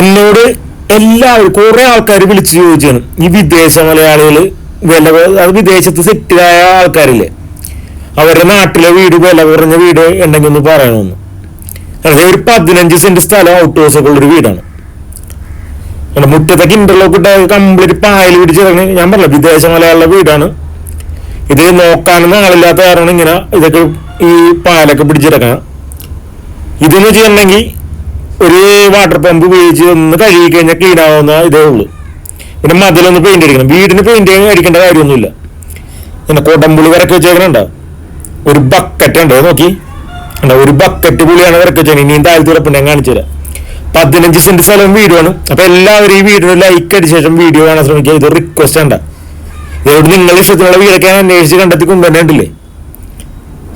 എന്നോട് എല്ലാവരും കുറെ ആൾക്കാർ വിളിച്ചു ചോദിച്ചാണ്. ഈ വിദേശ മലയാളികൾ വില അത് വിദേശത്ത് സെറ്റിലായ ആൾക്കാരില്ലേ? അവരുടെ നാട്ടിലെ വീട് വില കുറഞ്ഞ വീട് ഉണ്ടെങ്കിൽ ഒന്ന് പറയണമെന്ന് അതായത് ഒരു പതിനഞ്ച് സെന്റ് സ്ഥലം ഔട്ട് ഹൗസ് ഒക്കെ ഉള്ളൊരു വീടാണ്. അവിടെ മുറ്റത്തൊക്കെ ഇന്റർലോക്ക് ഇട്ട കംപ്ലീറ്റ് പായൽ പിടിച്ചിറങ്ങി ഞാൻ പറഞ്ഞ വിദേശ മലയാളിയുടെ വീടാണ്. ഇത് നോക്കാനൊന്നും ആളില്ലാത്ത കാരണം ഇങ്ങനെ ഇതൊക്കെ ഈ പാലൊക്കെ പിടിച്ചിറക്കണം ഇതെന്ന് വെച്ചിട്ടുണ്ടെങ്കിൽ ഒരു വാട്ടർ പമ്പ് ഉപയോഗിച്ച് ഒന്ന് കഴുകി കഴിഞ്ഞാൽ ക്ലീൻ ആവുന്ന ഇതേ ഉള്ളൂ. പിന്നെ മതിലൊന്ന് പെയിന്റ് അടിക്കണം. വീടിന് പെയിന്റ് അടിക്കേണ്ട കാര്യമൊന്നുമില്ല. പിന്നെ കൊടമ്പുളി വരക്ക് വെച്ചേക്കണുണ്ടോ? ഒരു ബക്കറ്റ് ഉണ്ട്. നോക്കി. ഉണ്ടോ ഒരു ബക്കറ്റ് പുളിയാണ് വരക്ക് വെച്ചത് ഇനിയും ഉറപ്പുണ്ട് ഞാൻ കാണിച്ചു തരാം. പതിനഞ്ച് സെന്റ് സ്ഥലം വീടുമാണ്. അപ്പൊ എല്ലാവരും ഈ വീടിന് ലൈക്ക് അടിച്ച ശേഷം വീഡിയോ കാണാൻ ശ്രമിക്കുക. ഇത് റിക്വസ്റ്റ് ഉണ്ട് ഇതോട് നിങ്ങൾ ഇഷ്ടത്തിനുള്ള വീടൊക്കെ അന്വേഷിച്ച് കണ്ടെത്തി കൊണ്ടുവരേണ്ടില്ലേ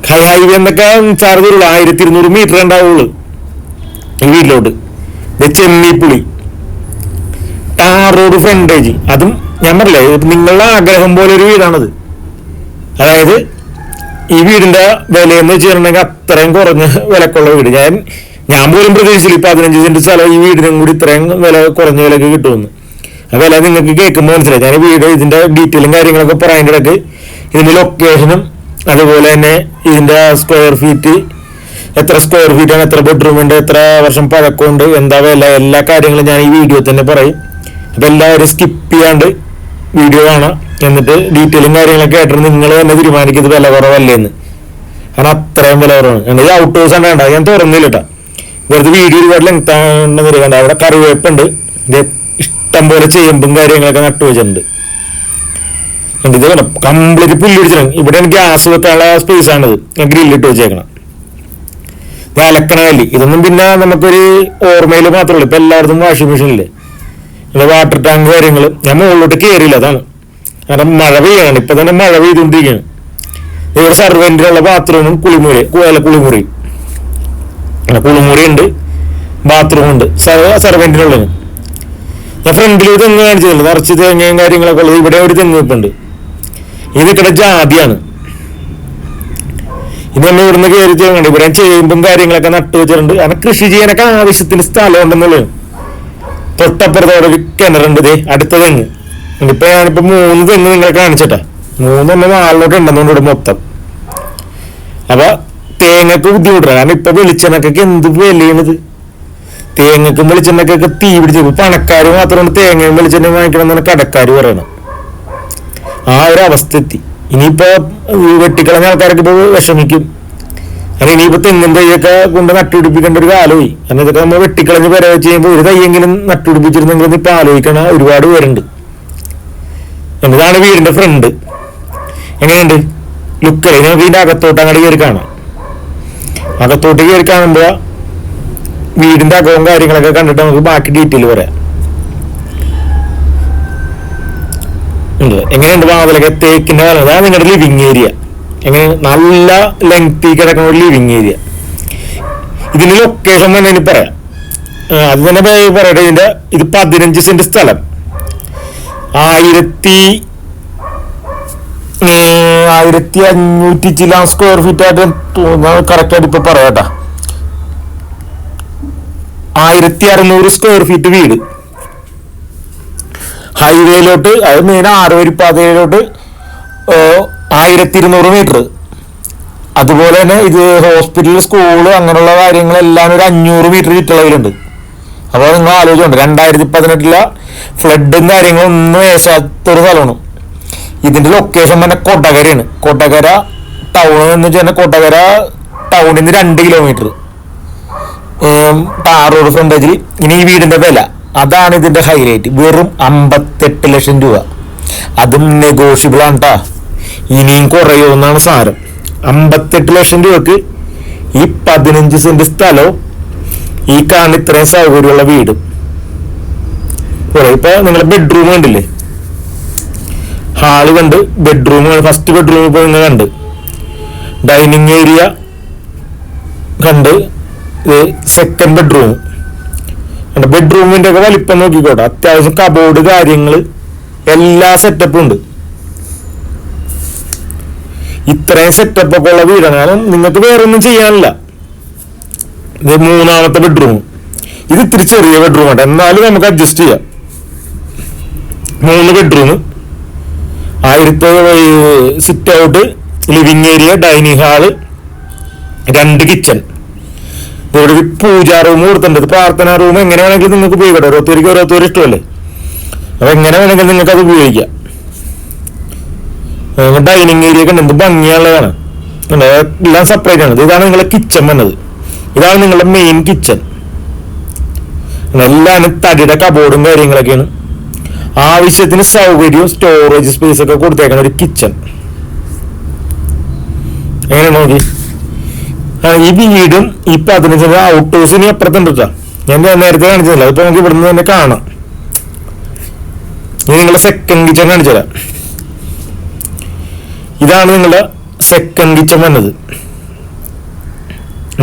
ഹൈവേ എന്നൊക്കെ ചാർജ് ഉള്ളു ആയിരത്തി ഇരുന്നൂറ് മീറ്റർ ഉണ്ടാവുള്ളൂ വീട്ടിലോട്ട്. ഇത് ചെമ്മീപ്പുളി. ടാർ റോഡ് ഫ്രണ്ടേജ് അതും ഞാൻ പറഞ്ഞില്ലേ നിങ്ങളുടെ ആഗ്രഹം പോലെ ഒരു വീടാണത്. അതായത് ഈ വീടിന്റെ വില എന്ന് വെച്ചിട്ടുണ്ടെങ്കിൽ അത്രയും കുറഞ്ഞ വിലക്കുള്ള വീട്. ഞാൻ ഞാൻ പോലും പ്രതീക്ഷിച്ചില്ല പതിനഞ്ച് സെന്റ് സ്ഥലം ഈ വീടിനും കൂടി ഇത്രയും വില കുറഞ്ഞ വിലക്ക് കിട്ടുമെന്ന്. ആ വില നിങ്ങൾക്ക് കേൾക്കുമ്പോൾ മനസ്സിലായി. ഞാൻ വീട് ഇതിന്റെ ഡീറ്റെയിലും കാര്യങ്ങളൊക്കെ പറയാൻ കിടക്ക് ഇതിന്റെ ലൊക്കേഷനും അതുപോലെ തന്നെ ഇതിന്റെ സ്ക്വയർ ഫീറ്റ് എത്ര സ്ക്വയർ ഫീറ്റ് ആണ് എത്ര ബെഡ്റൂം ഉണ്ട് എത്ര വർഷം പഴക്കമുണ്ട് എന്താ വില എല്ലാ കാര്യങ്ങളും ഞാൻ ഈ വീഡിയോ തന്നെ പറയും. അപ്പൊ എല്ലാവരും സ്കിപ്പ് ചെയ്യാണ്ട് വീഡിയോ കാണാം. എന്നിട്ട് ഡീറ്റെയിലും കാര്യങ്ങളൊക്കെ ആയിട്ട് നിങ്ങൾ തന്നെ തീരുമാനിക്കുന്നത് വില കുറവല്ലേ എന്ന്. കാരണം അത്രയും വില കുറവാണ്. കാരണം ഈ ഔട്ട് ഹൗസ് ആണ് വേണ്ട ഞാൻ തുറന്നില്ല കേട്ടോ വെറുതെ വീഡിയോ ഒരുപാട് ലെങ്ത് ആണെന്ന് കണ്ട അവിടെ കറിവേപ്പുണ്ട് ഇഷ്ടം പോലെ ചേമ്പും കാര്യങ്ങളൊക്കെ നട്ടു വെച്ചിട്ടുണ്ട്. ഇത് കംപ്ലീറ്റ് പുല്ല് പിടിച്ചിട്ടുണ്ട് ഇവിടെ ഗ്യാസ് വെക്കാനുള്ള സ്പേസ് ആണിത്. ഞാൻ ഗ്രില്ലിട്ട് വെച്ചേക്കണം കല്ല് ഇതൊന്നും പിന്നെ നമുക്കൊരു ഓർമ്മയിൽ മാത്രമേ ഉള്ളൂ. ഇപ്പൊ എല്ലായിടത്തും വാഷിംഗ് മെഷീനില്ലേ? പിന്നെ വാട്ടർ ടാങ്ക് കാര്യങ്ങൾ ഞാൻ മുകളിലോട്ട് കയറിയില്ല അതാണ്. കാരണം മഴ പെയ്യാണ്. ഇപ്പൊ തന്നെ മഴ പെയ്തുകൊണ്ടിരിക്കുകയാണ്. ഇവിടെ സർവെന്റിനുള്ള ബാത്റൂമും കുളിമുറി കുല കുളിമുറി. കുളിമുറി ഉണ്ട് ബാത്റൂം ഉണ്ട്. സർവെന്റിനുള്ളത് ഞാൻ ഫ്രണ്ടിൽ തെങ്ങ് കാണിച്ചില്ല നിറച്ച് തേങ്ങയും കാര്യങ്ങളൊക്കെ ഉള്ളത്. ഇവിടെ ഒരു തെങ്ങ് വെപ്പുണ്ട്. ഇത് ഇവിടെ ജാതിയാണ്. ഇത് നമ്മൾ ഇവിടുന്ന് കയറി ചെയ്യുന്നുണ്ട് ഇവിടെ ചേമ്പും കാര്യങ്ങളൊക്കെ നട്ടു വെച്ചിട്ടുണ്ട്. കാരണം കൃഷി ചെയ്യാനൊക്കെ ആവശ്യത്തിന് സ്ഥലം ഉണ്ടെന്നുള്ളത് തൊട്ടപ്പുറത്തോടെ കിണറുണ്ട് ദേ അടുത്ത തെങ്ങ് ഇപ്പൊ ഞാനിപ്പോ മൂന്ന് തെങ്ങ് നിങ്ങളെ കാണിച്ചിട്ടാ. മൂന്നെണ്ണം നാലിലോട്ട് ഉണ്ടെന്നുണ്ട് ഇവിടെ മൊത്തം. അപ്പൊ തേങ്ങക്ക് ബുദ്ധിമുട്ടാണ്. കാരണം ഇപ്പൊ വെളിച്ചെണ്ണക്കൊക്കെ എന്ത് വിലയാണിത്? തേങ്ങക്കും വെളിച്ചെണ്ണക്കൊക്കെ തീ പിടിച്ച്. ഇപ്പൊ പണക്കാര് മാത്രമാണ് തേങ്ങയും വെളിച്ചെണ്ണയും വാങ്ങിക്കണം എന്നാണ് കടക്കാര് പറയണം ആ ഒരു അവസ്ഥ എത്തി. ഇനിയിപ്പോ വെട്ടിക്കളഞ്ഞ ആൾക്കാരൊക്കെ ഇപ്പൊ വിഷമിക്കും. കാരണം ഇനിയിപ്പോ തെങ്ങും തൈയൊക്കെ കൊണ്ട് നട്ടുപിടിപ്പിക്കേണ്ട ഒരു കാലമായി. കാരണം ഇതൊക്കെ നമ്മൾ വെട്ടിക്കളഞ്ഞ് പെര വെച്ച് കഴിയുമ്പോൾ ഒരു തൈയെങ്കിലും നട്ടുപിടിപ്പിച്ചിരുന്നെങ്കിൽ ഇപ്പൊ ആലോചിക്കണ ഒരുപാട് പേരുണ്ട്. ഇതാണ് വീടിന്റെ ഫ്രണ്ട് എങ്ങനെയുണ്ട്? ലുക്ക് നമുക്ക് ഇതിന്റെ അകത്തോട്ട് അങ്ങോട്ട് കയറി കാണാം. അകത്തോട്ട് കയറി കാണുമ്പോ വീടിന്റെ അകവും കാര്യങ്ങളൊക്കെ കണ്ടിട്ട് നമുക്ക് ബാക്കി ഡീറ്റെയിൽ പറയാം. എങ്ങനെയുണ്ട് വാതിലൊക്കെ തേക്കിന്റെ വാതിലാണ് അതാണ് നിങ്ങളുടെ ലിവിങ് ഏരിയ എങ്ങനെ നല്ല ലെങ്തി കിടക്കുന്ന ഒരു ലിവിങ് ഏരിയ ഇതിന്റെ ലൊക്കേഷൻ തന്നെ ഇനി പറയാം. അത് തന്നെ പറയട്ടെ ഇതിന്റെ ഇത് പതിനഞ്ച് സെന്റ് സ്ഥലം. ആയിരത്തി ആയിരത്തി അഞ്ഞൂറ്റി ചില സ്ക്വയർ ഫീറ്റ് ആയിട്ട് തോന്നുന്നത് കറക്റ്റ് ആയിട്ട് ഇപ്പൊ പറയാട്ടാ ആയിരത്തി അറുന്നൂറ് സ്ക്വയർ ഫീറ്റ് വീട്. ഹൈവേയിലോട്ട് അത് മെയിൻ ആറുവരിപ്പാതയിലോട്ട് ആയിരത്തി ഇരുന്നൂറ് മീറ്റർ അതുപോലെ തന്നെ ഇത് ഹോസ്പിറ്റൽ സ്കൂൾ അങ്ങനെയുള്ള കാര്യങ്ങളെല്ലാം ഒരു അഞ്ഞൂറ് മീറ്റർ ചുറ്റളവിലുണ്ട്. അപ്പോൾ നിങ്ങൾ ആലോചിച്ചുണ്ട് രണ്ടായിരത്തി പതിനെട്ടിലെ ഫ്ലഡും കാര്യങ്ങളും ഒന്നും ഏശാത്തൊരു സ്ഥലമാണ്. ഇതിന്റെ ലൊക്കേഷൻ തന്നെ കോട്ടക്കരയാണ് കോട്ടക്കര ടൗൺ എന്ന് വെച്ചാൽ കോട്ടക്കര ടൗണിൽ നിന്ന് രണ്ട് കിലോമീറ്റർ ടാർ റോഡ് ഫ്രണ്ടേജിൽ ഇനി ഈ വീടിന്റെ വില. അതാണ് ഇതിന്റെ ഹൈലൈറ്റ് വെറും അമ്പത്തെട്ട് ലക്ഷം രൂപ. അതും നെഗോഷ്യബിൾ ആണ് ട്ടാ. ഇനിയും കുറയുമെന്നാണ് സാരം. അമ്പത്തെട്ട് ലക്ഷം രൂപക്ക് ഈ പതിനഞ്ച് സെന്റ് സ്ഥലവും ഈ കാണുന്ന ഇത്രയും സൗകര്യമുള്ള വീടും. ഇപ്പൊ നിങ്ങളെ ബെഡ്റൂം കണ്ടില്ലേ? ഹാൾ കണ്ട് ബെഡ്റൂം ഫസ്റ്റ് ബെഡ്റൂം ഇപ്പൊ നിങ്ങൾ കണ്ട്. ഡൈനിങ് ഏരിയ കണ്ട്. സെക്കൻഡ് ബെഡ്റൂം ബെഡ്റൂമിന്റെ ഒക്കെ വലിപ്പം നോക്കിക്കോട്ടെ. അത്യാവശ്യം കബോർഡ് കാര്യങ്ങൾ എല്ലാ സെറ്റപ്പും ഉണ്ട്. ഇത്രയും സെറ്റപ്പ് ഒക്കെ ഉള്ള വീടാണ്. നിങ്ങൾക്ക് വേറെ ഒന്നും ചെയ്യാനില്ല. ഇത് മൂന്നാമത്തെ ബെഡ്റൂം ഇത് ഇത്തിരി ചെറിയ ബെഡ്റൂം ആണ്. എന്നാലും നമുക്ക് അഡ്ജസ്റ്റ് ചെയ്യാം. മൂന്ന് ബെഡ്റൂം ആയിരത്തി sit out living area dining hall രണ്ട് കിച്ചൺ ഇവിടെ ഒരു പൂജാ റൂം കൊടുത്തിട്ടുണ്ട്. പ്രാർത്ഥന റൂം എങ്ങനെ വേണമെങ്കിലും നിങ്ങൾക്ക് ഉപയോഗിക്കട്ടെ ഓരോരുത്തർക്ക് ഓരോരുത്തർ ഇഷ്ടമല്ലേ? അപ്പൊ എങ്ങനെ വേണമെങ്കിലും നിങ്ങൾക്ക് അത് ഉപയോഗിക്കാം ഡൈനിങ് ഏരിയ ഒക്കെ ഉണ്ട്. ഭംഗിയുള്ളതാണ്? എല്ലാം സെപ്പറേറ്റ് ആണ്. ഇതാണ് നിങ്ങളുടെ കിച്ചൺ വന്നത് ഇതാണ് നിങ്ങളുടെ മെയിൻ കിച്ചൺ എല്ലാം തടിയുടെ കബോർഡും കാര്യങ്ങളൊക്കെയാണ്. ആവശ്യത്തിന് സൗകര്യവും സ്റ്റോറേജ് സ്പേസ് ഒക്കെ കൊടുത്തേക്കണ ഒരു കിച്ചൺ എങ്ങനെ നോക്കി? ഈ വീടും ഈ പതിനഞ്ച് ഔട്ട് ഇനി അപ്പുറത്തുണ്ട് കേട്ടോ ഞാൻ നേരത്തെ കാണിച്ചതല്ല? ഇപ്പൊ നമുക്ക് ഇവിടുന്ന് തന്നെ കാണാം. ഇനി നിങ്ങളുടെ സെക്കൻഡ് കിച്ചൺ കാണിച്ചു തരാം ഇതാണ് നിങ്ങളുടെ സെക്കൻഡ് കിച്ചൺ വന്നത്.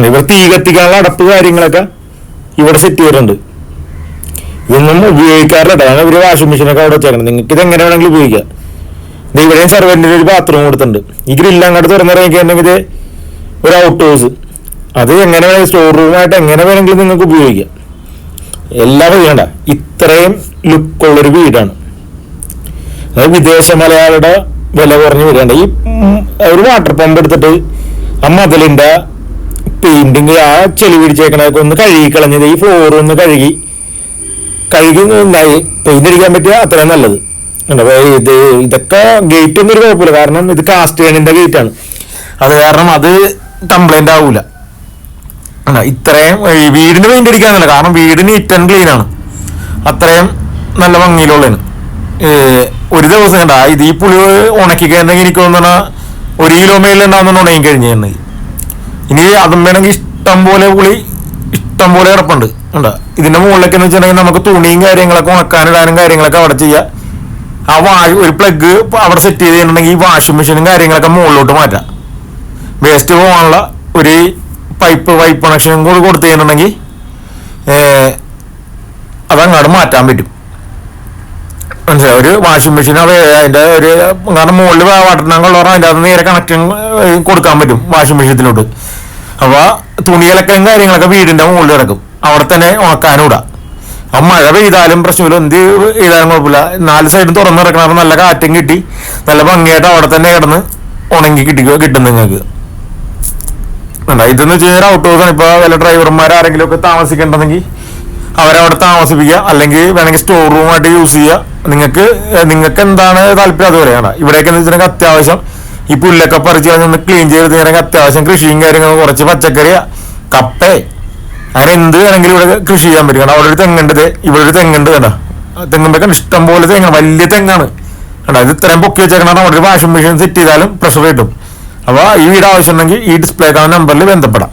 ഇവിടെ തീ കത്തിക്കാനുള്ള അടപ്പ് കാര്യങ്ങളൊക്കെ ഇവിടെ സെറ്റ് ചെയ്തിട്ടുണ്ട്. ഇതൊന്നും ഉപയോഗിക്കാറില്ല ഞാൻ ഒരു വാഷിംഗ് മെഷീനൊക്കെ അവിടെ വെച്ചേക്കണം. നിങ്ങൾക്ക് ഇത് എങ്ങനെ വേണമെങ്കിലും ഉപയോഗിക്കാം. ഇത് ഇവിടെയും സെർവന്റിന് ഒരു ബാത്റൂം കൊടുത്തിട്ടുണ്ട്. ഈ ഗ്രില്ല് അങ്ങോട്ട് ഇത് ഒരു ഔട്ട് ഹൗസ് അത് എങ്ങനെ വേണമെങ്കിൽ സ്റ്റോർ റൂമായിട്ട് എങ്ങനെ വേണമെങ്കിലും നിങ്ങൾക്ക് ഉപയോഗിക്കാം. എല്ലാം ചെയ്യണ്ട ഇത്രയും ലുക്കുള്ളൊരു വീടാണ്. അത് വിദേശ മലയാളിയുടെ വില കുറഞ്ഞ് വരേണ്ട ഈ ഒരു വാട്ടർ പമ്പ് എടുത്തിട്ട് ആ മതിലിന്റെ പെയിന്റിങ് ആ ചെളി പിടിച്ചേക്കണൊക്കെ ഒന്ന് കഴുകി കളഞ്ഞത് ഈ ഫ്ലോർ ഒന്ന് കഴുകി. കഴുകി നന്നായി പെയിന്റ് അടിക്കാൻ പറ്റിയ അത്രയും നല്ലത്. ഇത് ഇതൊക്കെ ഗേറ്റ് ഒന്നും ഒരു കുഴപ്പമില്ല. കാരണം ഇത് കാസ്റ്റ് ഗേറ്റാണ് അത് കാരണം അത് കംപ്ലൈന്റ് ആവൂല. അല്ല ഇത്രയും വീടിന് പെയിന്റ് അടിക്കാന്നല്ല കാരണം വീട് നീറ്റ് ആൻഡ് ക്ലീൻ ആണ്. അത്രയും നല്ല ഭംഗിയിലുള്ളതിന്. ഒരു ദിവസം കണ്ട ഇത് ഈ പുളി ഉണക്കി കഴിഞ്ഞെങ്കിൽ എനിക്ക് തോന്നണ ഒരു കിലോ മേലുണ്ടാവുന്ന ഉണങ്ങി കഴിഞ്ഞു ഇനി അതും വേണമെങ്കിൽ ഇഷ്ടം പുളി ഇഷ്ടം പോലെ കിടപ്പുണ്ട്. കണ്ടോ ഇതിന്റെ മുകളിലൊക്കെ എന്ന് വെച്ചിട്ടുണ്ടെങ്കിൽ നമുക്ക് തുണിയും കാര്യങ്ങളൊക്കെ ഉണക്കാനിടാനും കാര്യങ്ങളൊക്കെ അവിടെ ചെയ്യാം. ആ വാ ഒരു പ്ലഗ് അവിടെ സെറ്റ് ചെയ്ത് കഴിഞ്ഞിട്ടുണ്ടെങ്കിൽ ഈ വാഷിംഗ് മെഷീനും കാര്യങ്ങളൊക്കെ മുകളിലോട്ട് മാറ്റാം. വേസ്റ്റ് പോകാനുള്ള ഒരു പൈപ്പ് പൈപ്പ് കണക്ഷനും കൂടി കൊടുത്തു കഴിഞ്ഞിട്ടുണ്ടെങ്കിൽ അതങ്ങോട്ട് മാറ്റാൻ പറ്റും. മനസ്സിലായി? ഒരു വാഷിംഗ് മെഷീൻ അത് അതിന്റെ ഒരു കാരണം മുകളിൽ വാട്ടർ ടാങ്ക് ഉള്ളവർ അതിന്റെ അത് നേരെ കണക്ഷൻ കൊടുക്കാൻ പറ്റും വാഷിംഗ് മെഷീനത്തിലോട്ട് അപ്പൊ തുണികളൊക്കെ കാര്യങ്ങളൊക്കെ വീടിന്റെ മുകളിൽ കിടക്കും. അവിടെ തന്നെ ഉണക്കാനും ഇടാം. അപ്പം മഴ പെയ്താലും പ്രശ്നമില്ല. എന്ത് ചെയ്താലും കുഴപ്പമില്ല. നാല് സൈഡും തുറന്നു കിടക്കണം നല്ല കാറ്റും കിട്ടി. നല്ല ഭംഗിയായിട്ട് അവിടെ തന്നെ കിടന്ന് ഉണങ്ങി കിട്ടി കിട്ടും നിങ്ങൾക്ക്. ഇതെന്ന് വെച്ച് കഴിഞ്ഞാൽ ഔട്ട് ഹൗസ് ആണ് ഇപ്പൊ വല്ല ഡ്രൈവർമാർ ആരെങ്കിലും ഒക്കെ താമസിക്കണ്ടെങ്കിൽ അവരവിടെ താമസിപ്പിക്കുക. അല്ലെങ്കിൽ വേണമെങ്കിൽ സ്റ്റോർ റൂമായിട്ട് യൂസ് ചെയ്യുക. നിങ്ങൾക്ക് നിങ്ങൾക്ക് എന്താണ് താല്പര്യം അത് പറയണം ഇവിടെയൊക്കെ എന്ന് വെച്ചിട്ടുണ്ടെങ്കിൽ അത്യാവശ്യം ഈ പുല്ലൊക്കെ പറിച്ച് ഒന്ന് ക്ലീൻ ചെയ്ത് കഴിഞ്ഞാൽ അത്യാവശ്യം കൃഷിയും കാര്യങ്ങളും കുറച്ച് പച്ചക്കറി കപ്പ. അങ്ങനെ എന്ത് വേണമെങ്കിലും ഇവിടെ കൃഷി ചെയ്യാൻ പറ്റും. കാരണം അവിടെ ഒരു തെങ്ങുണ്ട് ഇവിടെ ഒരു തെങ്ങുണ്ട് കേട്ടോ തെങ്ങുമ്പൊക്കെ ഇഷ്ടം പോലെ തെങ്ങാണ് വലിയ തെങ്ങാണ്. കേട്ടോ ഇത് ഇത്രയും പൊക്കി വെച്ചേക്കണം അവിടെ ഒരു വാഷിംഗ് മെഷീൻ സെറ്റ് ചെയ്താലും പ്രഷർ കിട്ടും. അപ്പോൾ ഈ വീട് ആവശ്യമുണ്ടെങ്കിൽ ഈ ഡിസ്പ്ലേ കാണുന്ന നമ്പറിൽ ബന്ധപ്പെടാം.